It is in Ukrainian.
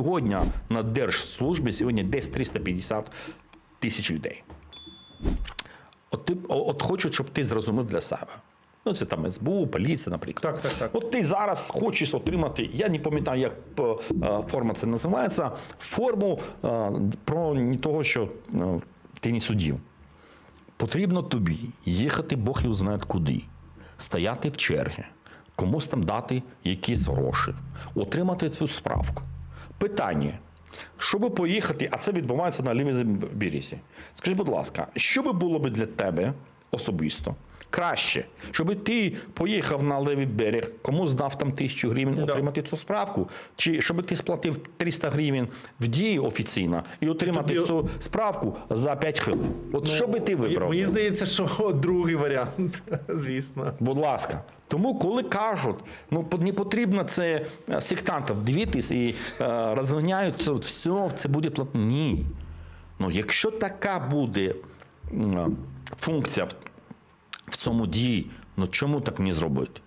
Сьогодні на держслужбі сьогодні десь 350 тисяч людей. От, ти, от хочу, щоб ти зрозумів для себе. Ну, це там СБУ, поліція, наприклад. Так, так, так. От ти зараз хочеш отримати, я не пам'ятаю, як е, форма це називається, форму е, про не того, що е, ти не судів. Потрібно тобі їхати, Бог його знає куди, стояти в черги, комусь там дати якісь гроші, отримати цю справку. Питання. Щоб поїхати, а це відбувається на лівому березі. Скажіть, будь ласка, що би було б для тебе особисто? Краще, щоб ти поїхав на левий берег, комусь дав там тисячу гривень Да. отримати цю справку, чи щоб ти сплатив 300 гривень в дії офіційно і отримати Тобі- цю справку за 5 хвилин. От що би ти вибрав? Мені здається, що другий варіант, звісно. Будь ласка. Тому, коли кажуть, ну не потрібно це е, сектантам дивитись і е, розганяють це все, це буде платно. Ні. Ну, якщо така буде функція в, цьому дії, ну чому так не зробити?